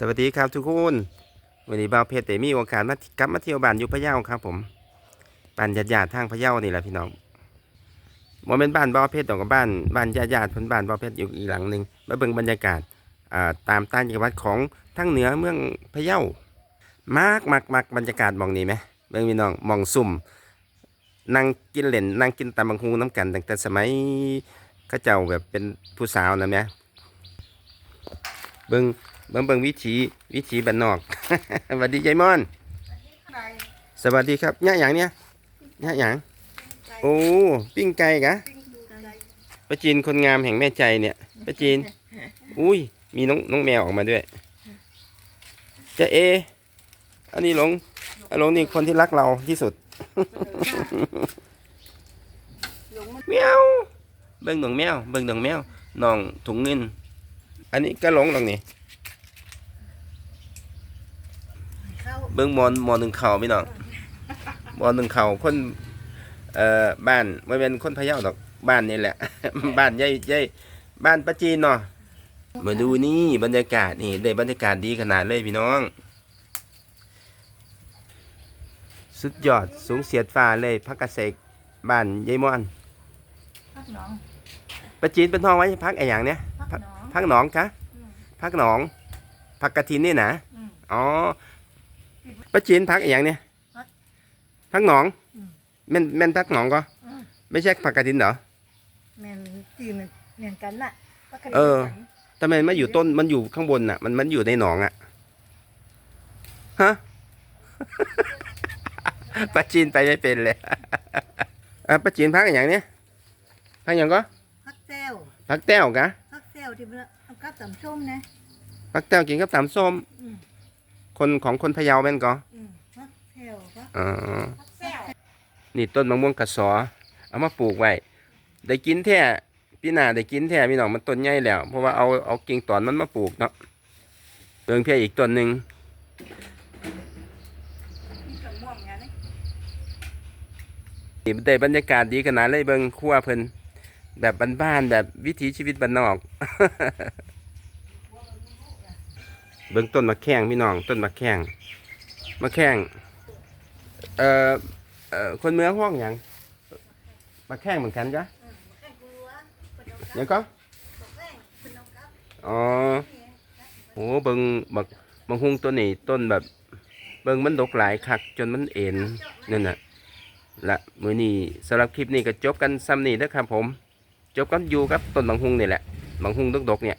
สวัสดีครับทุกคนวันนี้บ่าวเพชรได้มีโอกาสมากลับมาเที่ยวบ้านอยู่พะเยาครับ ผมบ้านญาติๆทางพะเยานี่แหละพี่น้องบ่เป็นบ้านบ่าวเพชรดอกกับบ้านบ้านญาติๆเพิ่นบ้านบ่าวเพชรอยู่อีกหลังหนึ่งมาเบิ่งบรรยากาศตามต่างจังหวัดของทางเหนือเมืองพะเยามากมักมักบรรยากาศมองนี้ไหมเบิ่งพี่น้องมองซุ่มนั่งกินเหล่นนั่งกินตำบักฮูน้ำกันตั้งแต่สมัยเขาเจ้าแบบเป็นผู้สาวนะแม่เบิ่ง เบิ่งเบิ่งวิถีวิถีบ้านนอก สวัสดียายมอน สวัสดีครับย่าหยังเนี่ยย่าหยังโอ้ปิ้งไก่กะป้าจีนคนงามแห่งแม่ใจเนี่ยป้าจีน อุ้ย มีน้องน้องแมวออกมาด้วยเจะเอ อันนี้หลงอันหลงนี่คนที่รักเราที่สุดแมวเบิ่งดวงแมวเบิ่งดวงแมวน้องถุงเงิน อันนี้ก็หลงตรงนี้ เข้าเบิ้งหมอนหมอนหนึ่งเข่าพี่น้องหมอนหนึ่งเข่าคนเอ่อบ้านไม่เป็นคนพะเยาดอกบ้านนี่แหละ บ้านใหญ่ใหญ่บ้านป้าจีนเนาะมาดูนี่บรรยากาศนี่ได้บรรยากาศดีขนาดเลยพี่น้อง สุดยอดสูงเสียดฟ้าเลยพักเกษตรบ้านยายม่อนพักหน้องป้าจีนเป็นท้องไว้พักไอ้อย่างเนี้ยพักหน้องพักหนองคะอืมพักหนองพักกระถินนี่นะอืมอ๋อ ป้าจีนพักอหย่างเนี้ยพักพักหนองอืม แม่นแม่นพักหนองก็อืมไม่ใช่ผักกระถินเหรอ แม่นจีนเหมือนกันน่ะพักกันเออทำไมมันอยู่ต้นมันอยู่ข้างบนน่ะ มันมันอยู่ในหนองอะฮะ ป้าจีนไปไม่เป็นเลย อะป้าจีนพักอหย่างเนี้ยพักอย่างก็พักแต้วพักแต้วกะพักแต้วที่มันเอากับตำส้มนะ พักแต้วกินกับตำส้มอืม คนของคนพะเยาแม่นก็อืมพักแต้วพักอ๋อพักแต้วนี่ต้นมะม่วงกระสอ เอามาปลูกไว้ ได้กินแท้พี่นาได้กินแท้พี่น้องมันต้นใหญ่แล้ว เพราะว่าเอาเอากิ่งตอนมันมาปลูกเนาะเบิ่งเพียอีกต้นหนึ่งมีกระม่วงไงนี่นี่ได้บรรยากาศดีขนาดเลยเบิ่งครัวเพิ่นแบบบ้านๆแบบวิถีชีวิตบ้านนอก เบิ่งต้นมะแข้งพี่น้องต้นมะแข้งมะแข้งเอ่อเอ่อคนเมืองห้องหยังมะแข้งเหมือนกันจ้ะแค่กลัวเป็นเอากับหยังก็อ๋อโหเบิ่งบักบางฮุงตัวนี้ต้นแบบ เบิ่งมันดกหลายคักจนมันเอ็นนั่นน่ะละมือนี้สำหรับคลิปนี้ก็จบกันซ้ำนี้เด้อครับผม จบกันอยู่กับต้นบางฮุงนี่แหละบางฮุงดกๆเนี่ย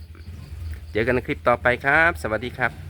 เจอกันในคลิปต่อไปครับ สวัสดีครับ